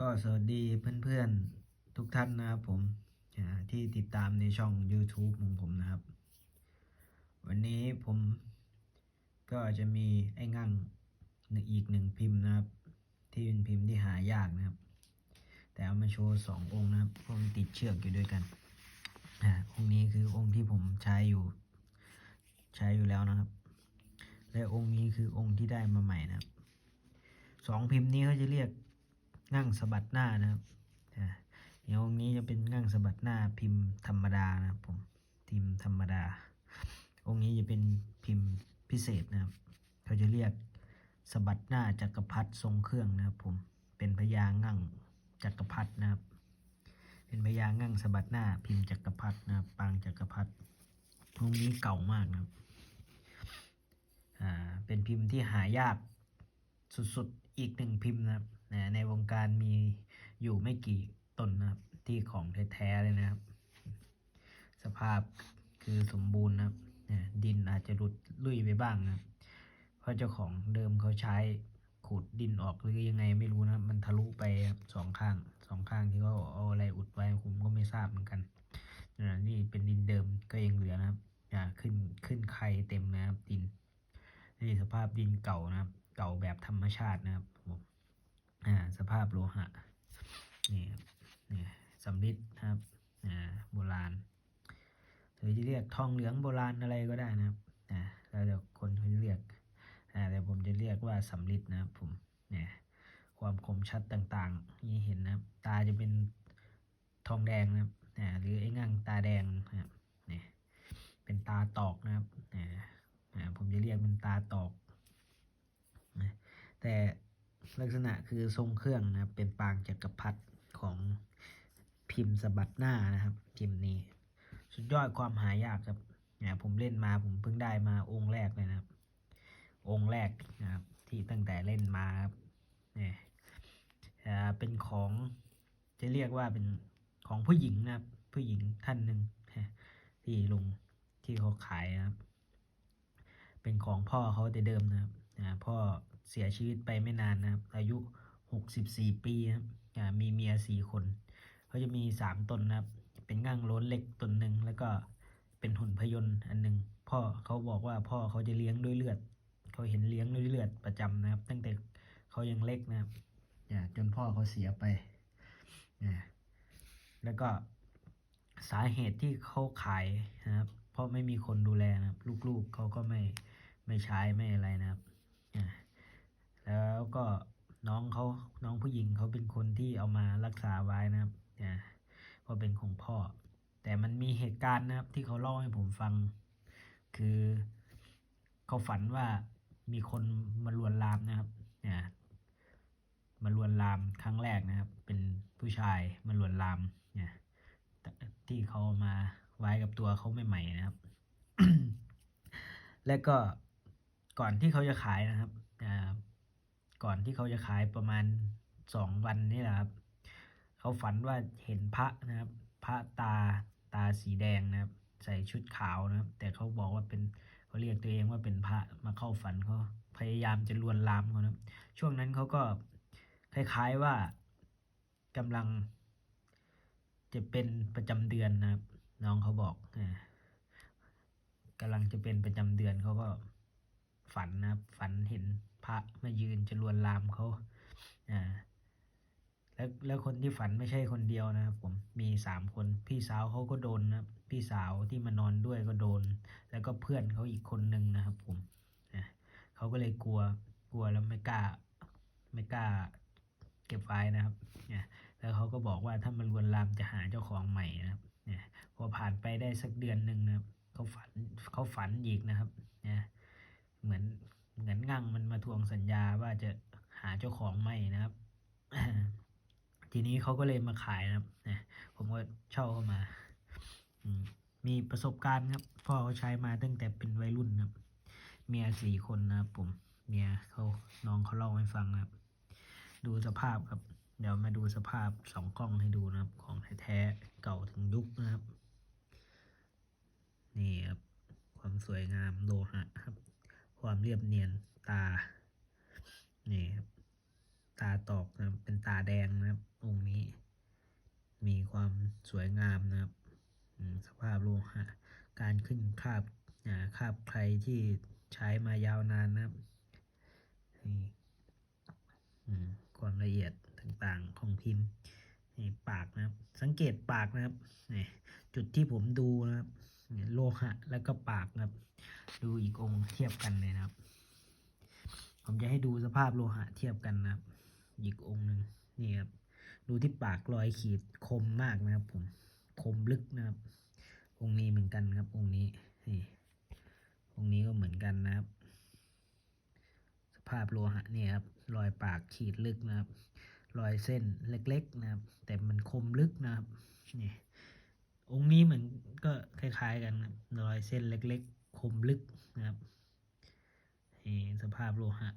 ก็สวัสดีเพื่อนๆทุกท่านนะครับผมที่ติดตามในช่อง YouTube ของผมนะครับ วันนี้ผมก็จะมีไอ้งั่งอีกหนึ่งพิมพ์นะครับ ที่เป็นพิมพ์ที่หายากนะครับ แต่เอามาโชว์สององค์นะครับพราะมันติดเชือกอยู่ด้วยกันอ่าองค์นี้คือองค์ที่ผมใช้อยู่ ใช้อยู่แล้วนะครับ และองค์นี้คือองค์ที่ได้มาใหม่นะครับสองพิมพ์นี้เขาจะเรียก งั่งสะบัดหน้านะครับอ่าเดี๋ยวองค์นี้จะเป็นงั่งสะบัดหน้าพิมพ์ธรรมดานะครับผมพิมพ์ธรรมดา องค์นี้จะเป็นพิมพ์พิเศษนะครับเขาจะเรียกสะบัดหน้าจักรพรรดิทรงเครื่องนะครับผมเป็นพญางั่งจักรพรรดินะครับ เป็นพญางั่งสะบัดหน้าพิมพ์จักรพรรดินะครับปางจักรพรรดิองค์นี้เก่ามากนะครับอ่าเป็นพิมพ์ที่หายากสุดๆอีกหนึ่งพิมพ์นะครับ นะในวงการมีอยู่ไม่กี่ตนนะครับ ที่ของแท้ๆเลยนะครับ สภาพคือสมบูรณ์นะครับนะดินอาจจะหลุดลุยไปบ้างนะเพราะเจ้าของเดิมเขาใช้ขูดดินออกหรือยังไงไม่รู้นะมันทะลุไปสองข้างสองข้างที่เขาเอาอะไรอุดไว้ผมก็ไม่ทราบเหมือนกันนะนี่เป็นดินเดิมก็ยังเหลือนะครับขึ้นขึ้นไข่เต็มนะครับดินนี่สภาพดินเก่านะครับ เก่าแบบธรรมชาตินะครับ อ่าสภาพโลหะนี่นี่สำริดครับอ่าโบราณหรือจะเรียกทองเหลืองโบราณอะไรก็ได้นะครับอ่าแล้วแต่คนเขาจะเรียกอ่าแต่ผมจะเรียกว่าสำริดนะครับผมเนี่ยความคมชัดต่างๆนี่เห็นนะครับ ตาจะเป็นทองแดงนะครับอ่าหรือไอ้งั่งตาแดงนะครับเนี่ยเป็นตาตอกนะครับอ่าผมจะเรียกเป็นตาตอกนะแต่ ลักษณะคือทรงเครื่องนะครับ เป็นปางจักรพรรดิของพิมพ์สะบัดหน้านะครับ พิมพ์นี้ สุดยอดความหายากครับเนี่ยผมเล่นมาผมเพิ่งได้มาองค์แรกเลยนะครับ องค์แรกนะครับ ที่ตั้งแต่เล่นมาครับเนี่ยเป็นของจะเรียกว่าเป็นของผู้หญิงนะครับ ผู้หญิงท่านหนึ่งที่ลงที่เขาขายนะครับ เป็นของพ่อเขาแต่เดิมนะครับพ่อ เสียชีวิตไปไม่นานนะครับ อายุ 64 ปีครับมีเมียสี่คนเขาจะมีสามตนนะครับ เป็นง่างล้นเล็กตนหนึ่งแล้วก็เป็นหุ่นพยนต์อันหนึ่งพ่อเขาบอกว่าพ่อเขาจะเลี้ยงด้วยเลือด เขาเห็นเลี้ยงด้วยเลือดประจำนะครับ ตั้งแต่เขายังเล็กนะครับจนพ่อเขาเสียไปแล้วก็สาเหตุที่เขาขายนะครับ เพราะไม่มีคนดูแลนะครับ ลูกๆเขาก็ไม่ไม่ใช้ไม่อะไรนะครับ แล้วก็น้องเขาน้องผู้หญิงเขาเป็นคนที่เอามารักษาไว้นะครับอ่าเพราะเป็นของพ่อ แต่มันมีเหตุการณ์นะครับที่เขาเล่าให้ผมฟัง คือเขาฝันว่ามีคนมาลวนลามนะครับอ่มาลวนลามครั้งแรกนะครับ เป็นผู้ชายมาลวนลามเนี่ยที่เขามาไว้กับตัวเขาใหม่ๆนะครับ และก็ก่อนที่เขาจะขายนะครับ ก่อนที่เขาจะขายประมาณสองวันนี่แหละครับ เขาฝันว่าเห็นพระนะครับ พระตาตาสีแดงนะครับ ใส่ชุดขาวนะครับ แต่เขาบอกว่าเป็นเขาเรียกตัวเองว่าเป็นพระมาเข้าฝันเขาพยายามจะลวนลามเขานะช่วงนั้นเขาก็คล้ายๆว่ากำลัง จะเป็นประจำเดือนนะครับ น้องเขาบอกอ่ากำลังจะเป็นประจำเดือนเขาก็ฝันนะครับ ฝันเห็น พระมายืนจะลวนลามเขาอ่าแล้วแล้วคนที่ฝันไม่ใช่คนเดียวนะครับผมมีสามคน พี่สาวเขาก็โดนนะพี่สาวที่มานอนด้วยก็โดน แล้วก็เพื่อนเขาอีกคนหนึ่งนะครับผมอ่าเขาก็เลยกลัวกลัวแล้วไม่กล้าไม่กล้าเก็บไว้นะครับเนี่ยแล้วเขาก็บอกว่าถ้ามันลวนลามจะหาเจ้าของใหม่นะครับเนี่ยพอผ่านไปได้สักเดือนหนึ่งนะครับเขาฝันเขาฝันอีกนะครับเนี่ยเหมือน เหมือนงังมันมาทวงสัญญาว่าจะหาเจ้าของใหม่นะครับ ทีนี้เขาก็เลยมาขายนะครับผมก็เช่าเข้ามามีประสบการณ์ครับพ่อเขาใช้มาตั้งแต่เป็นวัยรุ่นครับ เมียสี่คนนะครับผมเมียเขาน้องเขาเล่าให้ฟังครับ ดูสภาพครับ เดี๋ยวมาดูสภาพสองกล้องให้ดูนะครับ ของแท้ๆเก่าถึงยุคนะครับ นี่ครับ ความสวยงามโลหะครับ ความเรียบเนียนตานี่ครับตาตอกนะเป็นตาแดงนะครับองค์นี้ มีความสวยงามนะครับสภาพโลหะการขึ้นคราบคราบใครที่ใช้มายาวนานนะครับความละเอียดต่างๆของพิมพ์นี่ปากนะครับ สังเกตปากนะครับนี่จุดที่ผมดูนะครับโลหะแล้วก็ปากนะครับ ดูอีกองค์เทียบกันเลยนะครับ ผมจะให้ดูสภาพโลหะเทียบกันนะครับ อีกองค์หนึ่งนี่ครับ ดูที่ปากรอยขีดคมมากนะครับ ผมคมลึกนะครับ องค์นี้เหมือนกันครับ องค์นี้นี่องค์นี้ก็เหมือนกันนะครับ สภาพโลหะนี่ครับรอยปากขีดลึกนะครับรอยเส้นเล็ก ๆ นะครับ แต่มันคมลึกนะครับนี่องค์นี้เหมือนก็คล้าย ๆ กันครับรอยเส้นเล็กๆ คมลึกนะครับสภาพโลหะ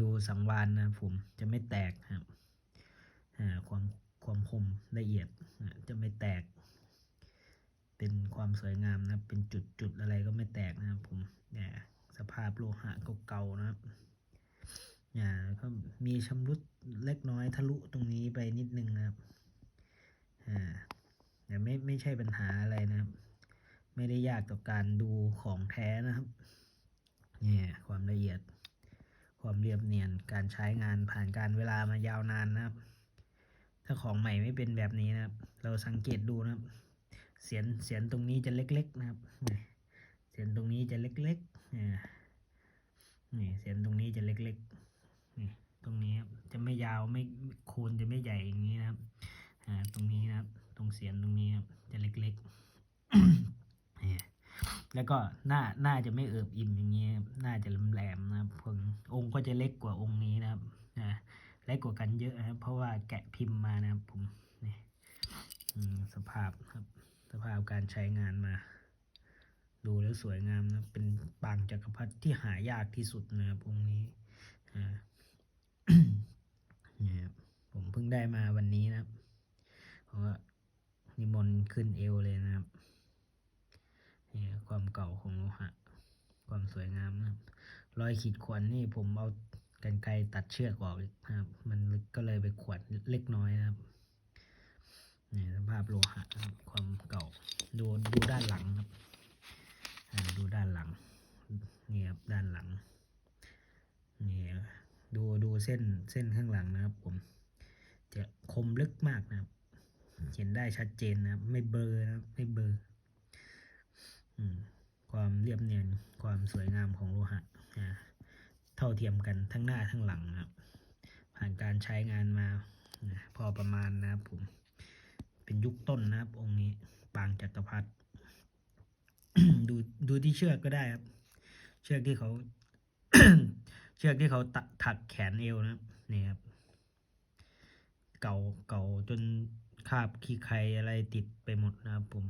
ดูสังวานนะผมจะไม่แตกครับความความคมละเอียดจะไม่แตก เป็นความสวยงามนะเป็นจุดจุดอะไรก็ไม่แตกนะครับผมเนี่ยสภาพโลหะเก่าๆนะครับเนี่ยก็มีชำรุดเล็กน้อยทะลุตรงนี้ไปนิดนึงนะครับอ่าแต่ไม่ไม่ใช่ปัญหาอะไรนะครับ ไม่ได้ยากต่อการดูของแท้นะครับเนี่ยความละเอียด ความเรียบเนียนการใช้งานผ่านการเวลามายาวนานนะครับ ถ้าของใหม่ไม่เป็นแบบนี้นะครับ เราสังเกตดูนะครับ เสียนเสียนตรงนี้จะเล็ก ๆ นะครับเสียนตรงนี้จะเล็กๆเนี่ยนี่เสียนตรงนี้จะเล็กๆนี่ตรงนี้ครับจะไม่ยาวไม่โคนจะไม่ใหญ่อย่างนี้นะครับอ่าตรงนี้นะครับ ตรงเสียนตรงนี้ครับจะเล็กๆ แล้วก็หน้าหน้าจะไม่เอิบอิ่มอย่างนี้ครับหน้าจะแหลมๆนะครับผงองค์ก็จะเล็กกว่าองค์นี้นะครับนะเล็กกว่ากันเยอะนะครับ เพราะว่าแกะพิมพ์มานะครับผมนี่สภาพครับ สภาพการใช้งานมา ดูแล้วสวยงามนะเป็นปางจักรพรรดิที่หายากที่สุดนะครับองค์นี้อ่าเนี่ยครับผมเพิ่งได้มาวันนี้นะครับเพราะว่านิมนต์ขึ้นเอวเลยนะครับ นี่ความเก่าของโลหะ ความสวยงามนะครับ รอยขีดข่วนนี่ผมเอากันไกรตัดเชือกออกอีกนะครับ มันก็เลยไปขวดเล็กน้อยนะครับนี่สภาพโลหะครับความเก่าดูดูด้านหลังครับดูด้านหลังนี่ครับด้านหลังนี่ดูดูเส้นเส้นข้างหลังนะครับ ผม จะคมลึกมากนะครับ เห็นได้ชัดเจนนะครับ ไม่เบลอนะครับไม่เบลอ ความเรียบเนียนความสวยงามของโลหะเท่าเทียมกันทั้งหน้าทั้งหลังนะครับ ผ่านการใช้งานมานะพอประมาณนะครับผม เป็นยุคต้นนะครับ องค์นี้ปางจักรพรรดิดูดูที่เชือกก็ได้ครับ เชือกที่เขาเชือกที่เขาตัดถักแขนเอวนะนี่ครับ เก่าเก่าจนคาบขี้ใครอะไรติดไปหมดนะครับผม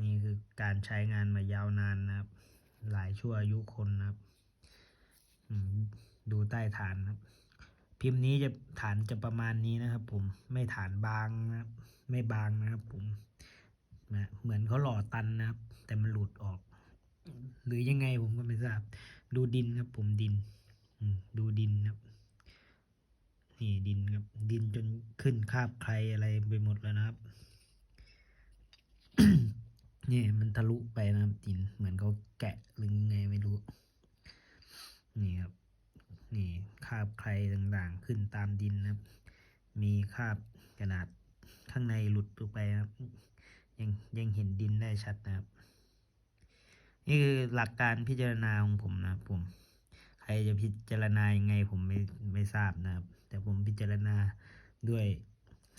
นี่คือการใช้งานมายาวนานนะครับ หลายชั่วอายุคนนะครับดูใต้ฐานครับ พิมพ์นี้จะฐานจะประมาณนี้นะครับ ผมไม่ฐานบางนะครับ ไม่บางนะครับ ผมนะเหมือนเขาหล่อตันนะครับ แต่มันหลุดออก หรือยังไงผมก็ไม่ทราบ ดูดินครับ ผมดินดูดินครับ นี่ดินครับ ดินจนขึ้นคาบใครอะไรไปหมดแล้วนะครับ นี่มันทะลุไปนะครับดินเหมือนเขาแกะหรือยังไงไม่รู้ นี่ครับ นี่คาบใครต่างๆ ขึ้นตามดินนะครับ มีคาบกระดาษข้างในหลุดออกไปนะครับ ยังยังเห็นดินได้ชัดนะครับ นี่คือหลักการพิจารณาของผมนะครับผม ใครจะพิจารณายังไงผมไม่ไม่ทราบนะครับ แต่ผมพิจารณาด้วย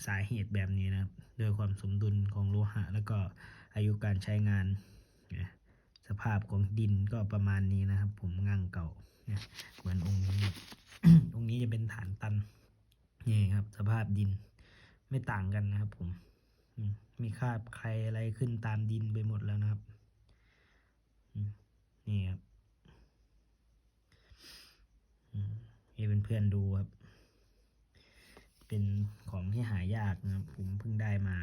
สาเหตุแบบนี้นะครับ ด้วยความสมดุลของโลหะแล้วก็ อายุการใช้งานนะสภาพของดินก็ประมาณนี้นะครับ ผมงั่งเก่านะเหมือนองค์นี้องค์นี้จะเป็นฐานตันนี่ครับ สภาพดินไม่ต่างกันนะครับ ผมมีคราบใครอะไรขึ้นตามดินไปหมดแล้วนะครับนี่ครับอืมให้เพื่อนๆดูครับ เป็นของที่หายากนะครับ ผมเพิ่งได้มา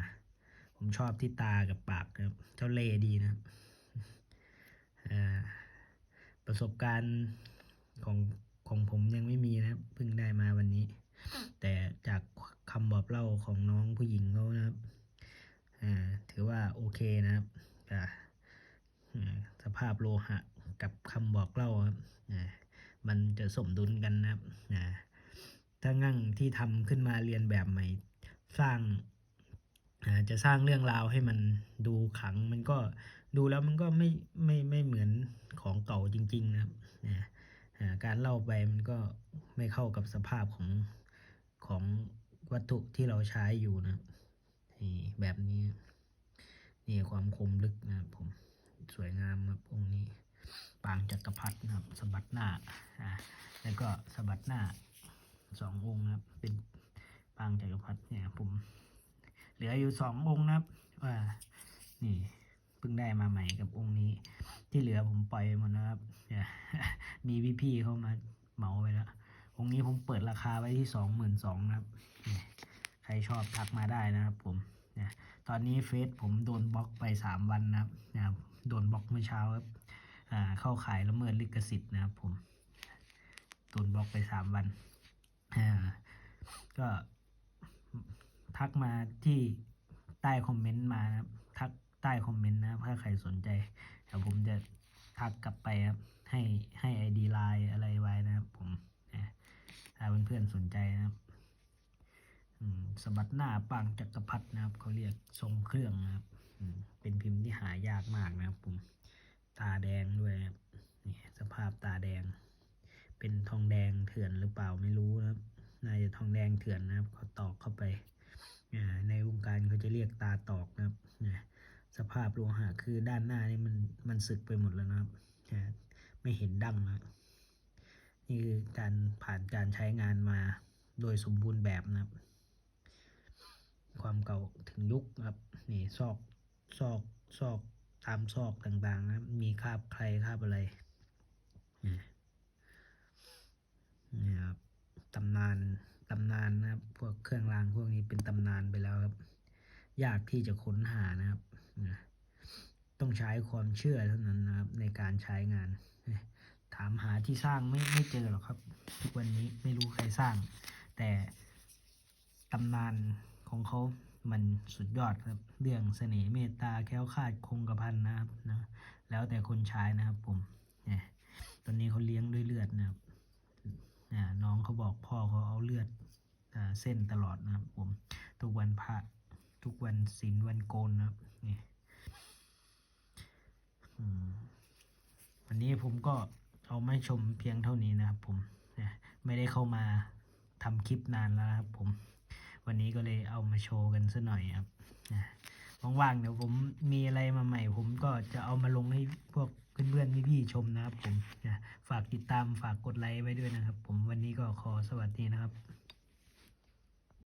ผมชอบที่ตากับปากครับ เจ้าเล่ดีนะครับประสบการณ์ของของผมยังไม่มีนะครับเพิ่งได้มาวันนี้ แต่จากคำบอกเล่าของน้องผู้หญิงเขานะครับถือว่าโอเคนะครับสภาพโลหะกับคำบอกเล่าครับมันจะสมดุลกันนะครับถ้างั่งที่ทำขึ้นมาเรียนแบบใหม่ สร้าง จะสร้างเรื่องราวให้มันดูขังมันก็ดูแล้วมันก็ไม่ไม่ไม่เหมือนของเก่าจริง ๆ นะครับการเล่าไปมันก็ไม่เข้ากับสภาพของของวัตถุที่เราใช้อยู่นะนี่แบบนี้นี่ความคมลึกนะครับผมสวยงามครับองค์นี้ปางจักรพรรดินะครับสะบัดหน้าอ่าแล้วก็สะบัดหน้าสององค์นะครับเป็นปางจักรพรรดิเนี่ยผม เหลืออยู่สององค์นะครับว่านี่เพิ่งได้มาใหม่กับองค์นี้ ที่เหลือผมปล่อยหมดนะครับเนี่ยมีพี่ๆเข้ามาเหมาไปแล้วองค์นี้ผมเปิดราคาไว้ที่สองหมื่นสองนะครับนี่ใครชอบทักมาได้นะครับผมเนี่ยตอนนี้เฟซผมโดนบล็อกไปสามวันนะครับนะครับโดนบล็อกเมื่อเช้าครับเข้าขายละเมิดลิขสิทธิ์นะครับผมโดนบล็อกไปสามวันอ่าก็ ทักมาที่ใต้คอมเมนต์มานะครับ ทักใต้คอมเมนต์นะครับถ้าใครสนใจเดี๋ยวผมจะทักกลับไปครับ ให้ให้ไอดีไลน์อะไรไว้นะครับ ผมนะถ้าเพื่อนๆสนใจนะครับอืมสบัดหน้าปางจักรพรรดินะครับ เขาเรียกทรงเครื่องนะครับเป็นพิมพ์ที่หายากมากนะครับผมตาแดงด้วยนะครับนี่สภาพตาแดง เป็นทองแดงเถื่อนหรือเปล่าไม่รู้นะครับ น่าจะทองแดงเถื่อนนะครับเขาตอกเข้าไป ในวงการเขาจะเรียกตาตอกนะครับสภาพโลหะคือด้านหน้านี่มันมันสึกไปหมดแล้วนะครับไม่เห็นดั้งนะนี่คือการผ่านการใช้งานมาโดยสมบูรณ์แบบนะครับ ความเก่าถึงยุคครับนี่ซอกซอกซอกตามซอกต่างๆนะมีคาบใครคาบอะไรนี่ครับตำนาน ตำนานนะครับ พวกเครื่องรางพวกนี้เป็นตำนานไปแล้วครับ ยากที่จะค้นหานะครับ ต้องใช้ความเชื่อเท่านั้นนะครับ ในการใช้งาน ถามหาที่สร้างไม่ไม่เจอหรอกครับ ทุกวันนี้ไม่รู้ใครสร้าง แต่ตำนานของเขามันสุดยอดครับ เรื่องเสน่ห์เมตตาแคล้วคาดคงกระพันนะครับนะแล้วแต่คนใช้นะครับผมเนี่ยตอนนี้เขาเลี้ยงด้วยเลือดนะครับ น้องเขาบอกพ่อเขาเอาเลือดเส้นตลอดนะครับผม ทุกวันพระทุกวันศีลวันโกนนะครับนี่วันนี้ผมก็เอาไม่ชมเพียงเท่านี้นะครับผมนะไม่ได้เข้ามาทำคลิปนานแล้วนะครับผม วันนี้ก็เลยเอามาโชว์กันซะหน่อยครับนะว่างๆเดี๋ยวผมมีอะไรมาใหม่ ผมก็จะเอามาลงให้พวกเพื่อนๆพี่ๆชมนะครับผมนะ ฝากติดตามฝากกดไลค์ไว้ด้วยนะครับ ผมวันนี้ก็ขอสวัสดีนะครับ